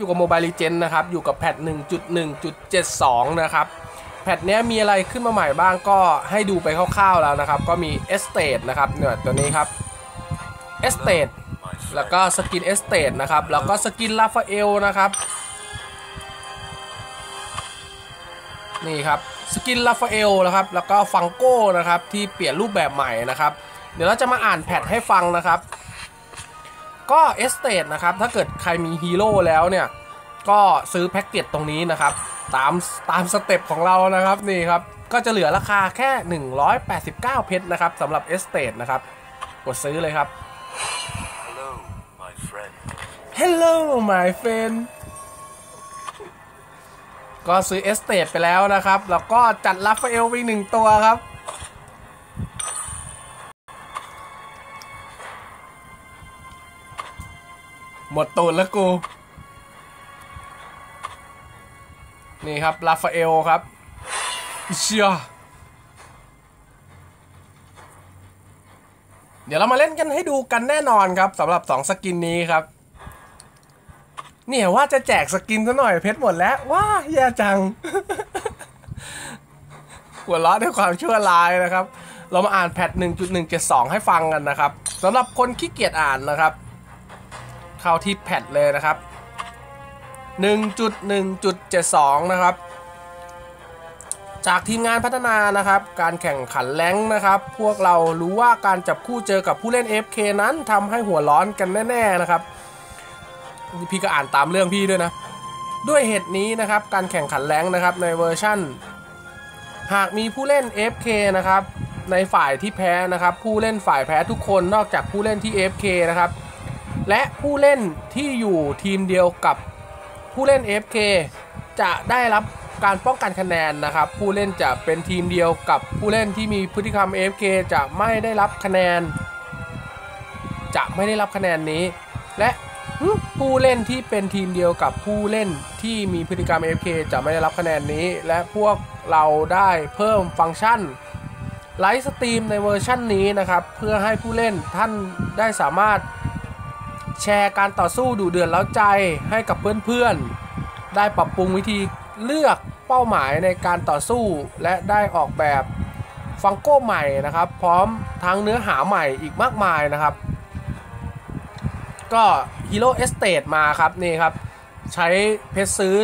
อยู่กับโมบายลีเจนนะครับ อยู่กับแพท1.1.72 นะครับ แพทเนี้ยมีอะไรขึ้นมาใหม่บ้างก็ให้ดูไปคร่าวๆแล้วนะครับ ก็มีเอสเตดนะครับเนี่ยตัวนี้ครับเอสเตดแล้วก็สกินเอสเตดนะครับ แล้วก็สกินลาฟาเอลนะครับนี่ครับสกินลาฟาเอลนะครับ แล้วก็ฟังโก้นะครับที่เปลี่ยนรูปแบบใหม่นะครับ เดี๋ยวเราจะมาอ่านแพทให้ฟังนะครับ ก็เอสเตดนะครับ ถ้าเกิดใครมีฮีโร่แล้วเนี่ย ก็ซื้อแพ็กเกจตรงนี้นะครับ ตามตามสเต็ปของเรานะครับนี่ครับ ก็จะเหลือราคาแค่ 189 เพชรนะครับสำหรับเอสเตดนะครับ กดซื้อเลยครับ Hello, my friend. Hello my friend ก็ซื้อเอสเตดไปแล้วนะครับ แล้วก็จัดลาฟาเอลไปหนึ่งตัวครับ หมดตูนแล้วกู นี่ครับลาฟาเอลครับเชียเดี๋ยวเรามาเล่นกันให้ดูกันแน่นอนครับสำหรับ2สกินนี้ครับ เนี่ยว่าจะแจกสกินซะหน่อยเพชรหมดแล้ว ว้าแย่จัง หัวเราะด้วยความชั่วร้ายนะครับ เรามาอ่านแพท1.172 ให้ฟังกันนะครับสำหรับคนขี้เกียจอ่านนะครับ เข้าที่แพทเลยนะครับ 1.1.72 นะครับ จากทีมงานพัฒนานะครับ การแข่งขันแรงนะครับ พวกเรารู้ว่าการจับคู่เจอกับผู้เล่น FK นั้นทำให้หัวร้อนกันแน่ ๆ นะครับ พี่ก็อ่านตามเรื่องพี่ด้วยนะ ด้วยเหตุนี้นะครับ การแข่งขันแรงนะครับในเวอร์ชั่น หากมีผู้เล่น FK นะครับในฝ่ายที่แพ้นะครับ ผู้เล่นฝ่ายแพ้ทุกคนนอกจากผู้เล่นที่ FK นะครับ และผู้เล่นที่อยู่ทีมเดียวกับผู้เล่น FK จะได้รับการป้องกันคะแนนนะครับ ผู้เล่นจะเป็นทีมเดียวกับผู้เล่นที่มีพฤติกรรม FK จะไม่ได้รับคะแนน จะไม่ได้รับคะแนนนี้ และผู้เล่นที่เป็นทีมเดียวกับผู้เล่นที่มีพฤติกรรม FK จะไม่ได้รับคะแนนนี้ และพวกเราได้เพิ่มฟังก์ชันไลฟ์สตรีมในเวอร์ชันนี้นะครับ เพื่อให้ผู้เล่นท่านได้สามารถ แชร์การต่อสู้ดูเดือดแล้วใจให้กับเพื่อนๆ ได้ปรับปรุงวิธีเลือกเป้าหมายในการต่อสู้และได้ออกแบบฟังโก้ใหม่นะครับ พร้อมทั้งเนื้อหาใหม่อีกมากมายนะครับ ก็ Hero Estate มาครับนี่ครับ ใช้เพชรซื้อ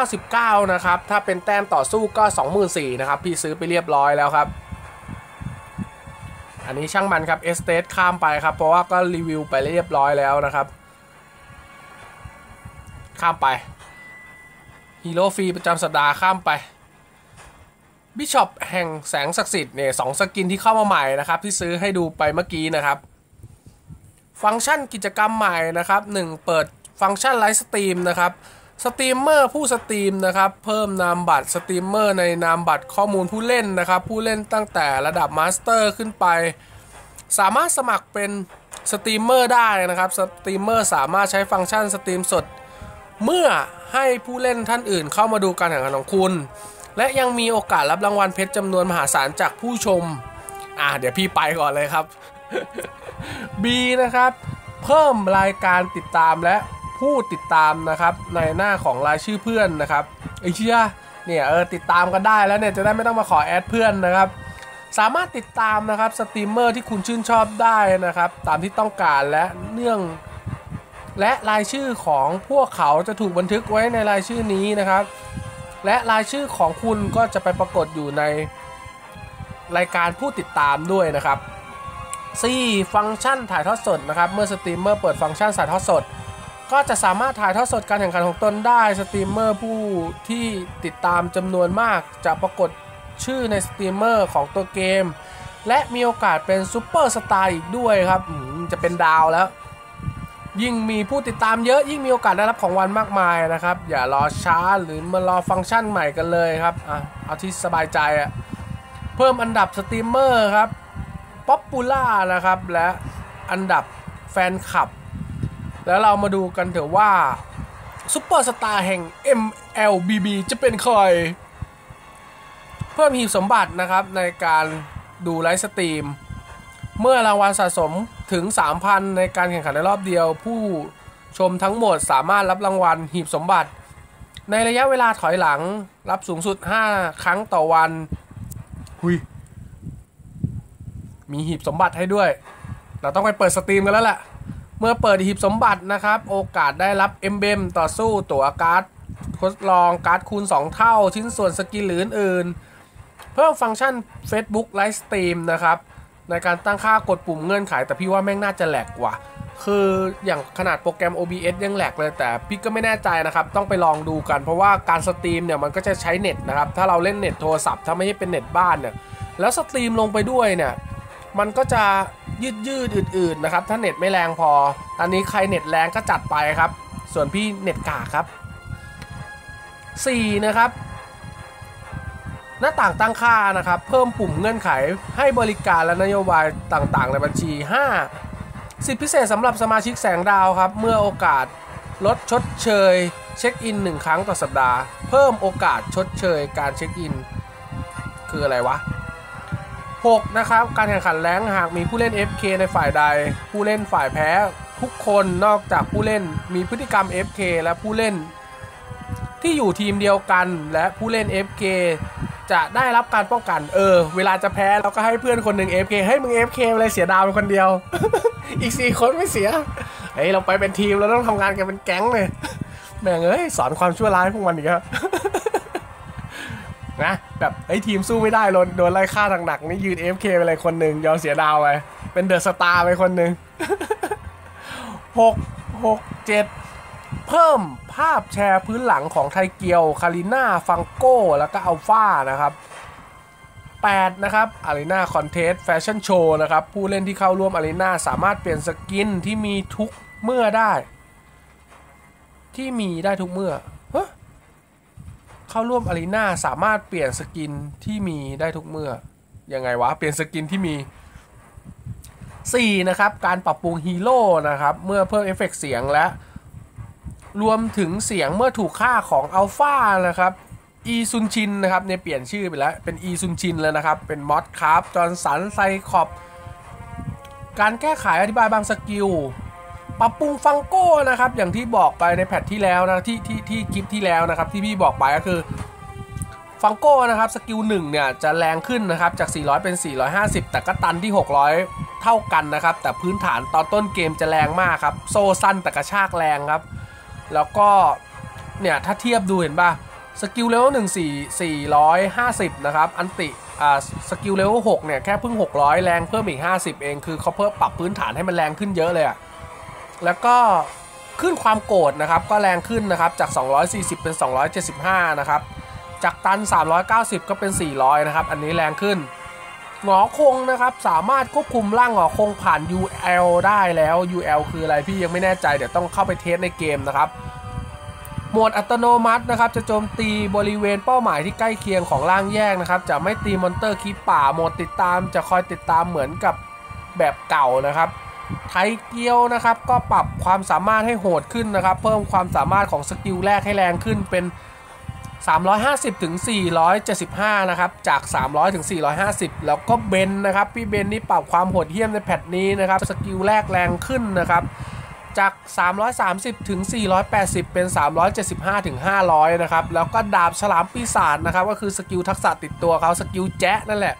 499 นะครับ ถ้าเป็นแต้มต่อสู้ก็ 24,000นะครับ พี่ซื้อไปเรียบร้อยแล้วครับ อันนี้ช่างมันครับ Estate ข้ามไปครับ เพราะว่าก็รีวิวไปเรียบร้อยแล้วนะครับ ข้ามไปฮีโร่ฟรีประจำสัปดาห์ข้ามไปบิชอปแห่งแสงศักดิ์สิทธิ์เนี่ยสองสกินที่เข้ามาใหม่นะครับ ที่ซื้อให้ดูไปเมื่อกี้นะครับ ฟังก์ชันกิจกรรมใหม่นะครับ 1 เปิดฟังก์ชันไลฟ์สตรีมนะครับ สตรีมเมอร์ผู้สตรีมนะครับเพิ่มนามบัตรสตรีมเมอร์ในนามบัตรข้อมูลผู้เล่นนะครับ ผู้เล่นตั้งแต่ระดับมาสเตอร์ขึ้นไป สามารถสมัครเป็นสตรีมเมอร์ได้นะครับสตรีมเมอร์สามารถใช้ฟังก์ชันสตรีมสด เมื่อให้ผู้เล่นท่านอื่นเข้ามาดูการแข่งขันของคุณ และยังมีโอกาสรับรางวัลเพชรจำนวนมหาศาลจากผู้ชมอ่าเดี๋ยวพี่ไปก่อนเลยครับ B นะครับ เพิ่มรายการติดตามและ ผู้ติดตามนะครับในหน้าของรายชื่อเพื่อนนะครับไอ้เชี่ยเนี่ยเออติดตามกันได้แล้วเนี่ยจะได้ไม่ต้องมาขอแอดเพื่อนนะครับสามารถติดตามนะครับสตรีมเมอร์ที่คุณชื่นชอบได้นะครับ ตามที่ต้องการและเนื่อง และรายชื่อของพวกเขาจะถูกบันทึกไว้ในรายชื่อนี้นะครับ และรายชื่อของคุณก็จะไปปรากฏอยู่ในรายการผู้ติดตามด้วยนะครับ 4. ฟังก์ชันถ่ายทอดสดนะครับ เมื่อสตรีมเมอร์เปิดฟังก์ชันถ่ายทอดสด ก็จะสามารถถ่ายทอดสดการแข่งขันของตนได้สตรีมเมอร์ผู้ที่ติดตามจำนวนมากจะปรากฏชื่อในสตรีมเมอร์ของตัวเกม และมีโอกาสเป็นซูเปอร์สตาร์อีกด้วยครับจะเป็นดาวแล้ว ยิ่งมีผู้ติดตามเยอะยิ่งมีโอกาสได้รับของวันมากมายนะครับ อย่ารอช้าหรือมารอฟังก์ชันใหม่กันเลยครับอะเอาที่สบายใจอะเพิ่มอันดับสตรีมเมอร์ครับป๊อปปูล่านะครับและอันดับแฟนคลับ แล้วเรามาดูกันเถอะว่าซุปเปอร์สตาร์แห่ง MLBB จะเป็นใครเพิ่มหีบสมบัตินะครับในการดูไลฟ์สตรีม เมื่อรางวัลสะสมถึง 3,000 ในการแข่งขันในรอบเดียว ผู้ชมทั้งหมดสามารถรับรางวัลหีบสมบัติ ในระยะเวลาถอยหลังรับสูงสุด 5 ครั้งต่อวันหุยมีหีบสมบัติให้ด้วย เราต้องไปเปิดสตรีมกันแล้วแหละ มื่อเปิดหีบสมบัตินะครับ โอกาสได้รับเอมเบมต่อสู้ตัวการ์ดทดลองการ์ดคูณ 2 เท่า ชิ้นส่วนสกิลหรืออื่น เพิ่มฟังก์ชัน Facebook Live Stream นะครับ ในการตั้งค่ากดปุ่มเงื่อนไข แต่พี่ว่าแม่งน่าจะแหลกกว่าคืออย่างขนาดโปรแกรม OBS ยังแหลกเลย แต่พี่ก็ไม่แน่ใจนะครับ ต้องไปลองดูกัน เพราะว่าการสตรีมเนี่ยมันก็จะใช้เน็ตนะครับ ถ้าเราเล่นเน็ตโทรศัพท์ ถ้าไม่ใช่เป็นเน็ตบ้านเนี่ย แล้วสตรีมลงไปด้วยเนี่ย มันก็จะยืดยืดอืดๆนะครับ ถ้าเน็ตไม่แรงพอตอนนี้ใครเน็ตแรงก็จัดไปครับ ส่วนพี่เน็ตกากครับ 4 นะครับ หน้าต่างตั้งค่านะครับ เพิ่มปุ่มเงื่อนไขให้บริการและนโยบายต่างๆ ในบัญชี 5 สิทธิพิเศษสำหรับสมาชิกแสงดาวครับ เมื่อโอกาสลดชดเชย เช็คอิน 1 ครั้งต่อสัปดาห์ เพิ่มโอกาสชดเชยการเช็คอิน คืออะไรวะ 6นะครับการแข่งขันแรงหากมีผู้เล่น FK ในฝ่ายใด ผู้เล่นฝ่ายแพ้ทุกคนนอกจากผู้เล่นมีพฤติกรรม FK และผู้เล่น ที่อยู่ทีมเดียวกันและผู้เล่น FK จะได้รับการป้องกันเออ เวลาจะแพ้เราก็ให้เพื่อนคนหนึ่ง FK ให้มึง FK เลยเสียดาวเป็นคนเดียว อีก4คนไม่เสียเฮ้ยเราไปเป็นทีมเราต้องทำงานกันเป็นแก๊งเลยแม่งเอ้ยสอนความชั่วร้ายพวกมันอีกแล้วนะ แบบไอ้ทีมสู้ไม่ได้โดนโดนไล่ฆ่าหนักๆนี่ยืน AFK ไปเลยคนหนึ่งยอมเสียดาวไปเป็นเดอะสตาร์ไปคนหนึ่งหกหกเจ็ดเพิ่มภาพแชร์พื้นหลังของไทเกียว คาริน่า ฟังโก้ แล้วก็อัลฟานะครับ 8 นะครับอารีนาคอนเทสแฟชั่นโชว์นะครับ ผู้เล่นที่เข้าร่วมอารีนาสามารถเปลี่ยนสกินที่มีทุกเมื่อได้ ที่มีได้ทุกเมื่อ เข้าร่วมอารีนาสามารถเปลี่ยนสกินที่มีได้ทุกเมื่อ ยังไงวะ เปลี่ยนสกินที่มี 4 นะครับ การปรับปรุงฮีโร่นะครับ เมื่อเพิ่มเอฟเฟกต์เสียงและ รวมถึงเสียงเมื่อถูกฆ่าของอัลฟานะครับอีซุนชินนะครับเนี่ยเปลี่ยนชื่อไปแล้ว เป็นอีซุนชินแล้วนะครับ เป็นมอสครับจอร์นสันไซคอบการแก้ไขอธิบายบางสกิล ปรับปรุงฟังโก้นะครับ อย่างที่บอกไปในแพทที่แล้วนะที่ที่ที่คลิปที่แล้วนะครับ ที่พี่บอกไปก็คือฟังโก้นะครับสกิล1เนี่ยจะแรงขึ้นนะครับจาก 400 เป็น 450 แต่ก็ตันที่ 600 เท่ากันนะครับ แต่พื้นฐานตอนต้นเกมจะแรงมากครับ โซ่สั้นแต่กระชากแรงครับ แล้วก็เนี่ยถ้าเทียบดูเห็นป่ะสกิลเลเวล1 4 450 นะครับ อันติอ่าสกิลเลเวล6เนี่ยแค่เพิ่ง 600 แรงเพิ่มอีก 50 เองคือเขาเพิ่มปรับพื้นฐานให้มันแรงขึ้นเยอะเลยอะ แล้วก็ขึ้นความโกรธนะครับ ก็แรงขึ้นนะครับจาก 240 เป็น 275 นะครับ จากตัน 390 ก็เป็น 400 นะครับ อันนี้แรงขึ้นหงอคงนะครับ สามารถควบคุมร่างหงอคงผ่าน UL ได้แล้ว UL คืออะไรพี่ยังไม่แน่ใจ เดี๋ยวต้องเข้าไปเทสในเกมนะครับโหมดอัตโนมัตินะครับ จะโจมตีบริเวณเป้าหมายที่ใกล้เคียงของร่างแยกนะครับ จะไม่ตีมอนเตอร์คีป่าโหมดติดตาม จะคอยติดตามเหมือนกับแบบเก่านะครับ ไทเกียวนะครับก็ปรับความสามารถให้โหดขึ้นนะครับ เพิ่มความสามารถของสกิลแรกให้แรงขึ้นเป็น 350ถึง475 นะครับ จาก 300ถึง450 แล้วก็เบนนะครับ พี่เบนนี่ปรับความโหดเหี้ยมในแพทนี้นะครับ สกิลแรกแรงขึ้นนะครับ จาก 330ถึง480 เป็น 375ถึง500 นะครับ แล้วก็ดาบฉลามปีศาจนะครับ ก็คือสกิลทักษะติดตัวเขาสกิลแจ๊ะนั่นแหละ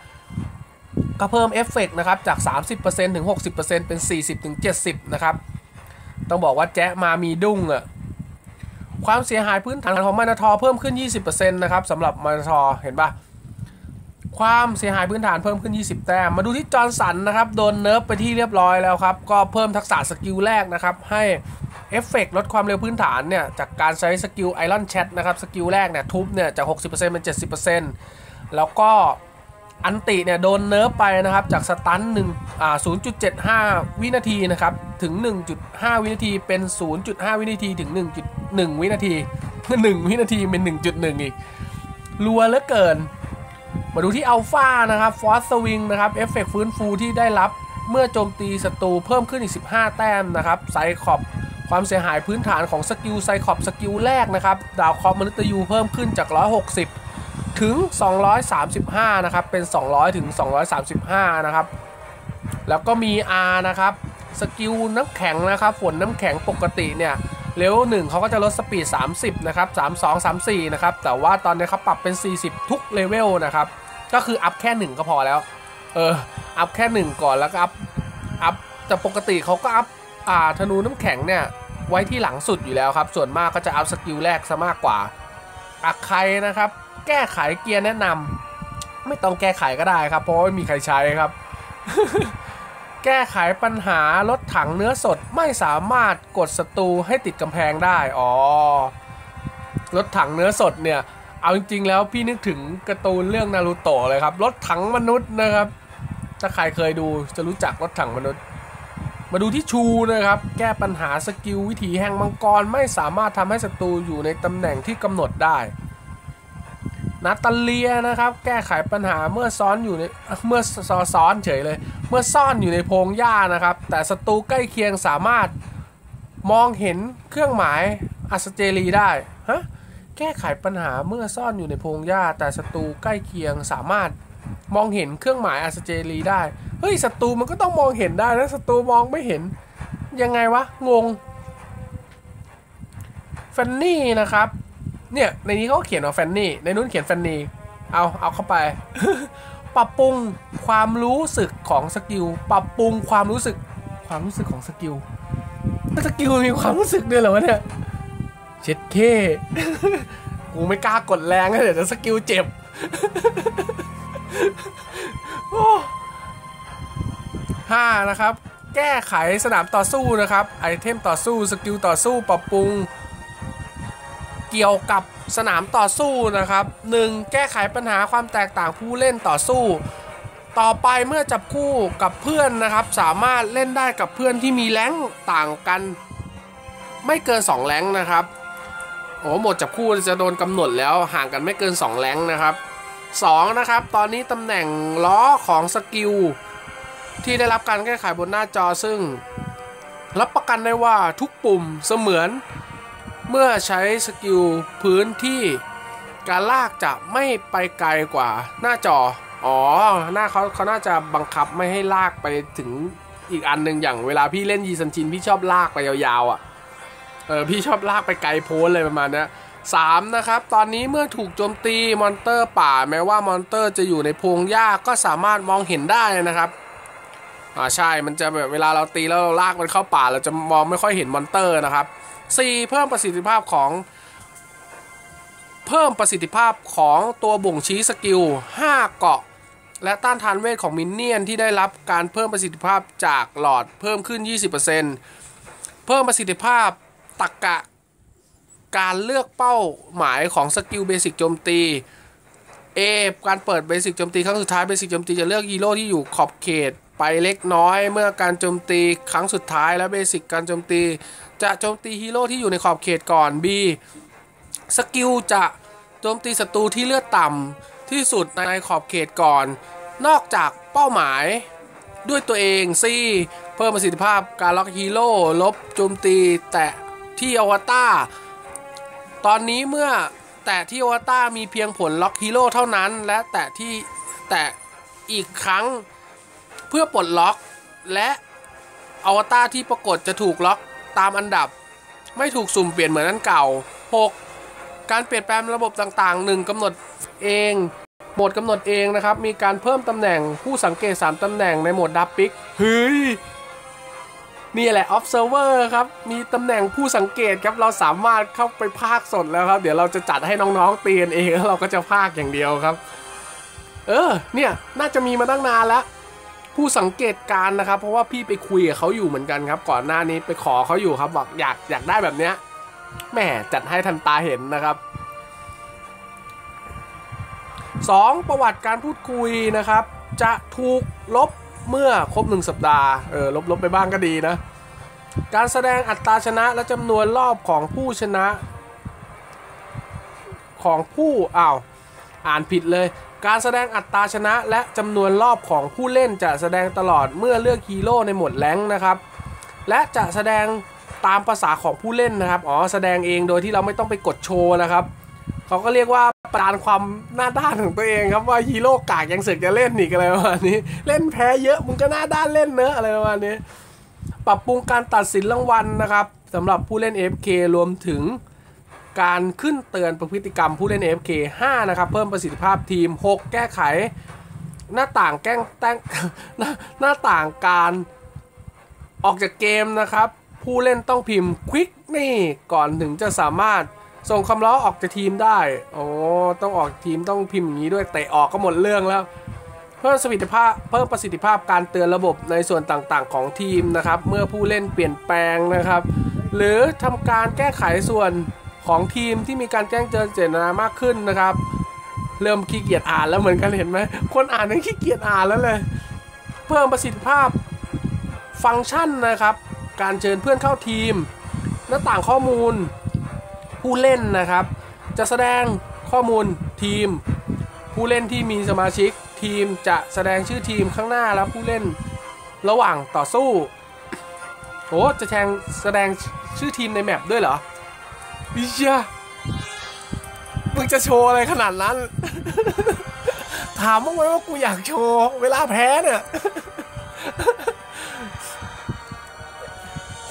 ก็เพิ่มเอฟเฟกต์นะครับจาก 30%ถึง 60%เป็น 40ถึง70นะครับต้องบอกว่าแจ๊มามีดุ้งอะความเสียหายพื้นฐานของมานาทอเพิ่มขึ้น 20%นะครับสำหรับมานาทอเห็นปะความเสียหายพื้นฐานเพิ่มขึ้น 20 แต้ม มาดูที่จอร์นสันนะครับ โดนเนิร์ฟไปที่เรียบร้อยแล้วครับ ก็เพิ่มทักษะสกิลแรกนะครับ ให้เอฟเฟกต์ลดความเร็วพื้นฐานเนี่ย จากการใช้สกิลไอรอนแชทนะครับ สกิลแรกเนี่ย ทุบเนี่ย จาก 60%เป็น 70%แล้วก็ อันติเนี่ยโดนเนิร์ฟไปนะครับจากสตัน1อ่า0.75 วินาทีนะครับถึง 1.5 วินาทีเป็น 0.5 วินาทีถึง 1.1 วินาที 1 วินาทีเป็น 1.1 อีกรัวเหลือเกิน มาดูที่อัลฟานะครับฟอสสวิงนะครับเอฟเฟกฟื้นฟูที่ได้รับเมื่อโจมตีศัตรูเพิ่มขึ้นอีก 15 แต้มนะครับไซคอบความเสียหายพื้นฐานของสกิลไซคอบสกิลแรกนะครับดาวคอมมนุษย์ยูเพิ่มขึ้นจาก 160 ถึง 235 นะครับ เป็น 200 ถึง 235 นะครับ แล้วก็มี R นะครับ สกิลน้ำแข็งนะครับ ฝนน้ำแข็งปกติเนี่ยเลเวลหนึ่งเขาก็จะลดสปีด 30 นะครับ 32 34 นะครับ แต่ว่าตอนนี้เขาปรับเป็น 40 ทุกเลเวลนะครับ ก็คืออัพแค่ 1 ก็พอแล้ว เออ อัพแค่ 1 ก่อนแล้วก็อัพ อัพ แต่ปกติเขาก็อัพ อ่า ธนูน้ำแข็งเนี่ย ไว้ที่หลังสุดอยู่แล้วครับ ส่วนมากก็จะอัพสกิลแรกซะมากกว่า อักใครนะครับ แก้ไขเกียร์แนะนำไม่ต้องแก้ไขก็ได้ครับ เพราะไม่มีใครใช้ครับ แก้ไขปัญหารถถังเนื้อสดไม่สามารถกดศัตรูให้ติดกำแพงได้ อ๋อ รถถังเนื้อสดเนี่ย เอาจริงๆแล้วพี่นึกถึงการ์ตูนเรื่องนารูโตะเลยครับ รถถังมนุษย์นะครับ ถ้าใครเคยดูจะรู้จักรถถังมนุษย์ มาดูที่ชูนะครับ แก้ปัญหาสกิลวิถีแห่งมังกรไม่สามารถทำให้ศัตรูอยู่ในตำแหน่งที่กำหนดได้นาตาเลียนะครับ แก้ไขปัญหาเมื่อซ้อนอยู่ในเมื่อซ้อนเฉยเลย เมื่อซ่อนอยู่ในโพงหญ้านะครับ แต่ศัตรูใกล้เคียงสามารถมองเห็นเครื่องหมายอัสเจรีได้ฮะแก้ไขปัญหาเมื่อซ่อนอยู่ในโพงหญ้า แต่ศัตรูใกล้เคียงสามารถมองเห็นเครื่องหมายอัสเจรีได้ ฮ้ยศัตรูมันก็ต้องมองเห็นได้นะศัตรูมองไม่เห็น ยังไงวะ งงแฟนนี่นะครับ เนี่ย ในนี้เขาเขียนว่าแฟนนี่ ในนู้นเขียนแฟนนี่ เอา เอาเข้าไป ปรับปรุงความรู้สึกของสกิล ปรับปรุงความรู้สึก ความรู้สึกของสกิล สกิลมีความรู้สึกด้วยเหรอวะเนี่ย เช็ดเคกูไม่กล้ากดแรงนะเดี๋ยวจะสกิลเจ็บ โอ้ ห้านะครับ แก้ไขสนามต่อสู้นะครับไอเทมต่อสู้สกิลต่อสู้ปรับปรุง เกี่ยวกับสนามต่อสู้นะครับ 1. แก้ไขปัญหาความแตกต่างผู้เล่นต่อสู้ ต่อไปเมื่อจับคู่กับเพื่อนนะครับ สามารถเล่นได้กับเพื่อนที่มีแรงต่างกัน ไม่เกิน 2 แรงนะครับโอ้หมดจับคู่จะโดนกำหนดแล้วห่างกันไม่เกิน 2 แรงนะครับ 2. นะครับ ตอนนี้ตำแหน่งล้อของสกิล ที่ได้รับการแก้ไขบนหน้าจอซึ่ง รับประกันได้ว่าทุกปุ่มเสมือน เมื่อใช้สกิลพื้นที่การลากจะไม่ไปไกลกว่าหน้าจอ อ๋อ หน้าเขาเขาน่าจะบังคับไม่ให้ลากไปถึงอีกอันหนึ่งอย่างเวลาพี่เล่นยีซันชินพี่ชอบลากไปยาวๆอะ เออพี่ชอบลากไปไกลโพ้นเลยประมาณนี้สามนะครับ ตอนนี้เมื่อถูกโจมตีมอนเตอร์ป่า แม้ว่ามอนเตอร์จะอยู่ในพงหญ้าก็สามารถมองเห็นได้นะครับ อ่าใช่มันจะแบบเวลาเราตีแล้วเราลากมันเข้าป่า เราจะมองไม่ค่อยเห็นมอนเตอร์นะครับ 4. เพิ่มประสิทธิภาพของ เพิ่มประสิทธิภาพของตัวบ่งชี้สกิล 5 เกาะ และต้านทานเวทของมินเนี่ยนที่ได้รับการเพิ่มประสิทธิภาพจากหลอดเพิ่มขึ้น 20%เพิ่มประสิทธิภาพตักกะการเลือกเป้าหมายของสกิลเบสิกโจมตี A การเปิดเบสิกโจมตีครั้งสุดท้ายเบสิกโจมตีจะเลือกฮีโร่ที่อยู่ขอบเขต ไปเล็กน้อยเมื่อการโจมตีครั้งสุดท้ายและเบสิกการโจมตี จะโจมตีฮีโร่ที่อยู่ในขอบเขตก่อน B สกิลจะโจมตีศัตรูที่เลือดต่ำที่สุดในขอบเขตก่อน นอกจากเป้าหมายด้วยตัวเอง C เพิ่มประสิทธิภาพการล็อกฮีโร่ลบโจมตีแตะที่อวตารตอนนี้เมื่อแตะที่อวตารมีเพียงผลล็อกฮีโร่เท่านั้น และแตะที่แตะอีกครั้ง เพื่อปลดล็อกและอวตารที่ปรากฏจะถูกล็อกตามอันดับ ไม่ถูกสุ่มเปลี่ยนเหมือนอันเก่า 6. การเปลี่ยนแปลงระบบต่างๆ 1กำหนดเองโหมดกำหนดเองนะครับ มีการเพิ่มตำแหน่งผู้สังเกต 3ตำแหน่งในโหมดดับปิกเฮ้ยนี่แหละ observer ครับ มีตำแหน่งผู้สังเกตครับ เราสามารถเข้าไปภาคสดแล้วครับ เดี๋ยวเราจะจัดให้น้องๆเตีกันเองแล้วเราก็จะภาคอย่างเดียวครับ เออ เนี่ย น่าจะมีมาตั้งนานแล้ว ผู้สังเกตการนะครับ เพราะว่าพี่ไปคุยกับเขาอยู่เหมือนกันครับ ก่อนหน้านี้ไปขอเขาอยู่ครับบอกอยากอยากได้แบบเนี้ยแหมจัดให้ทันตาเห็นนะครับ 2. ประวัติการพูดคุยนะครับ จะถูกลบเมื่อครบ 1 สัปดาห์เออลบๆไปบ้างก็ดีนะ การแสดงอัตราชนะและจำนวนรอบของผู้ชนะ ของผู้อ้าวอ่านผิดเลย การแสดงอัตราชนะและจำนวนรอบของผู้เล่นจะแสดงตลอดเมื่อเลือกฮีโร่ในโหมดแรงนะครับ และจะแสดงตามภาษาของผู้เล่นนะครับ อ๋อ แสดงเองโดยที่เราไม่ต้องไปกดโชว์นะครับ เขาก็เรียกว่าประดานความหน้าด้านของตัวเองครับว่าฮีโร่กากยังเสือกจะเล่นอีกอะไรประมาณนี้ เล่นแพ้เยอะมึงก็หน้าด้านเล่นเนอะอะไรประมาณนี้ ปรับปรุงการตัดสินรางวัลนะครับสำหรับผู้เล่น FK รวมถึง การขึ้นเตือนประพฤติกรรมผู้เล่น FK 5 นะครับ เพิ่มประสิทธิภาพทีม 6 แก้ไข หน้าต่างแก้งแต้งหน้าหน้าต่างการออกจากเกมนะครับ ผู้เล่นต้องพิมพ์ควิกนี่ก่อนถึงจะสามารถส่งคำร้องออกจากทีมได้ โอ้ต้องออกทีมต้องพิมพ์อย่างนี้ด้วยเตะออกก็หมดเรื่องแล้ว เพิ่มประสิทธิภาพเพิ่มประสิทธิภาพการเตือนระบบในส่วนต่างๆ ของทีมนะครับ เมื่อผู้เล่นเปลี่ยนแปลงนะครับ หรือทำการแก้ไขส่วน ของทีมที่มีการแจ้งเตือนเจตนามากขึ้นนะครับ เริ่มขี้เกียจอ่านแล้วเหมือนกันเห็นไหมคนอ่านยังขี้เกียจอ่านแล้วเลย เพิ่มประสิทธิภาพฟังก์ชันนะครับ การเชิญเพื่อนเข้าทีม หน้าต่างข้อมูลผู้เล่นนะครับ จะแสดงข้อมูลทีม ผู้เล่นที่มีสมาชิกทีมจะแสดงชื่อทีมข้างหน้าแล้วผู้เล่นระหว่างต่อสู้โอ้จะแทงแสดงชื่อทีมในแมปด้วยเหรอ อิเชียมึงจะโชว์อะไรขนาดนั้น ถามมึงไหมว่ากูอยากโชว์ เวลาแพ้เนี่ย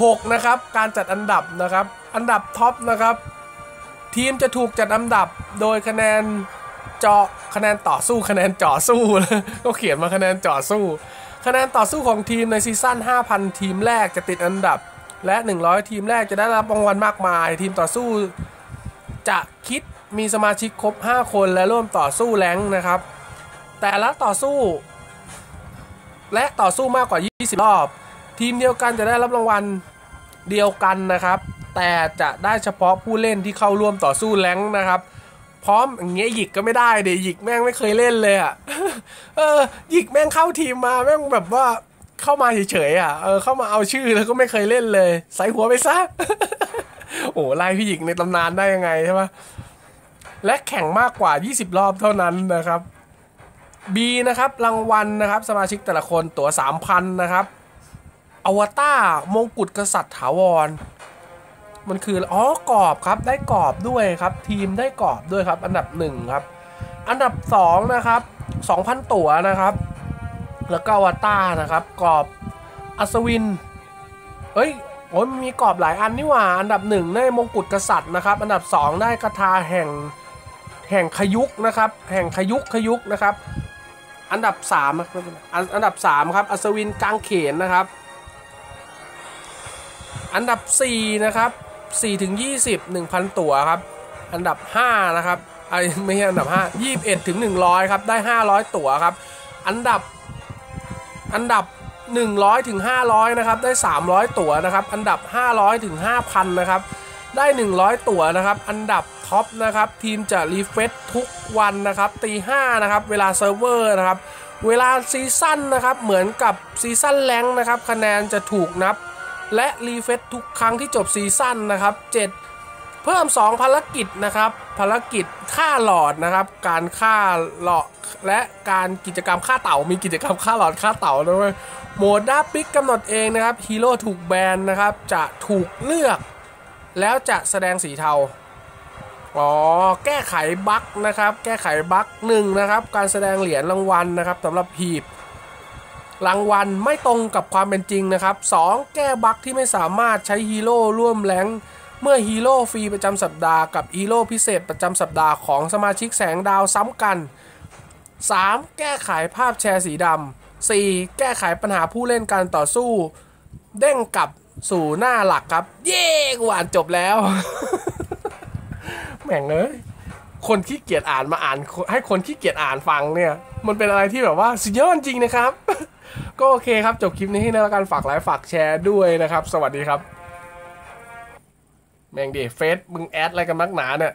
หกนะครับ การจัดอันดับนะครับ อันดับท็อปนะครับ ทีมจะถูกจัดอันดับโดยคะแนนเจาะคะแนนต่อสู้คะแนนจ่อสู้ก็เขียนมาคะแนนจ่อสู้ คะแนนต่อสู้ของทีมในซีซั่น5,000 ทีมแรกจะติดอันดับ และ 100 ทีมแรกจะได้รับรางวัลมากมาย ทีมต่อสู้จะคิดมีสมาชิกครบ 5 คนและร่วมต่อสู้แรงนะครับ แต่ละต่อสู้ และต่อสู้มากกว่า 20 รอบ ทีมเดียวกันจะได้รับรางวัลเดียวกันนะครับ แต่จะได้เฉพาะผู้เล่นที่เข้าร่วมต่อสู้แรงนะครับ พร้อมอย่างเงี้ยหยิกก็ไม่ได้เดี๋ยวหยิกแม่งไม่เคยเล่นเลยอะเออหยิกแม่งเข้าทีมมาแม่งแบบว่า เข้ามาเฉยๆอะเออเข้ามาเอาชื่อแล้วก็ไม่เคยเล่นเลย ใส่หัวไปซะโอ้ไล่พี่หยิกในตำนานได้ยังไงใช่ปะและแข่งมากกว่า 20 รอบเท่านั้นนะครับ B นะครับรางวัลนะครับ สมาชิกแต่ละคนตั๋ว3,000 นะครับอวตารมงกุฎกษัตริย์ถาวร มันคือ อ๋อกรอบครับได้กรอบด้วยครับ ทีมได้กรอบด้วยครับ อันดับหนึ่งครับ อันดับสองนะครับ 2,000 ตั๋วนะครับ แล้วก็อวตารนะครับกรอบอัศวินเอ้ยโอ้ยมีกรอบหลายอันนี่หว่า อันดับหนึ่งได้มงกุฎกษัตริย์นะครับ อันดับสองได้คาถาแห่งแห่งขยุกนะครับ แห่งขยุกขยุกนะครับ อันดับสามอันอันดับสามครับอัศวินกลางเขนนะครับ อันดับ4นะครับ4ถึง20 1,000 ตั๋วครับ อันดับ5นะครับไอ้ไม่ใช่อันดับ5 21ถึง100ครับได้ 500 ตั๋วครับ อันดับ อันดับ 100ถึง500นะครับได้ 300 ตั๋วนะครับอันดับ 500ถึง5,000นะครับได้ 100 ตั๋วนะครับอันดับท็อปนะครับทีมจะรีเฟรชทุกวันนะครับตี5นะครับเวลาเซิร์ฟเวอร์นะครับเวลาซีซั่นนะครับเหมือนกับซีซั่นแรงค์นะครับคะแนนจะถูกนับ และรีเฟซทุกครั้งที่จบซีซั่นนะครับ7 เพิ่ม 2 ภารกิจนะครับ ภารกิจฆ่าหลอดนะครับ การฆ่าหลอดและการกิจกรรมฆ่าเต่า มีกิจกรรมฆ่าหลอดฆ่าเต่าด้วยโหมดด้าปิกกำหนดเองนะครับฮีโร่ถูกแบนนะครับ จะถูกเลือก แล้วจะแสดงสีเทาอ๋อแก้ไขบั๊กนะครับ แก้ไขบั๊กหนึ่งนะครับ การแสดงเหรียญรางวัลนะครับสำหรับหีบรางวัลไม่ตรงกับความเป็นจริงนะครับ 2. แก้บั๊กที่ไม่สามารถใช้ฮีโร่ร่วมแรง เมื่อฮีโร่ฟรีประจำสัปดาห์กับฮีโร่พิเศษประจำสัปดาห์ของสมาชิกแสงดาวซ้ำกัน 3. แก้ไขภาพแชร์สีดำ 4. แก้ไขปัญหาผู้เล่นการต่อสู้ เด้งกลับสู่หน้าหลักครับ เย้กูอ่านจบแล้ว แม่งเอ้ยคนขี้เกียจอ่านมาอ่าน ให้คนขี้เกียจอ่านฟังเนี่ย มันเป็นอะไรที่แบบว่าสุดยอดจริงนะครับ ก็โอเคครับ จบคลิปนี้ให้นะแล้วกันฝากไลค์ฝากแชร์ด้วยนะครับ สวัสดีครับ แม่งดิเฟซมึงแอดอะไรกันมักหนาเนี่ย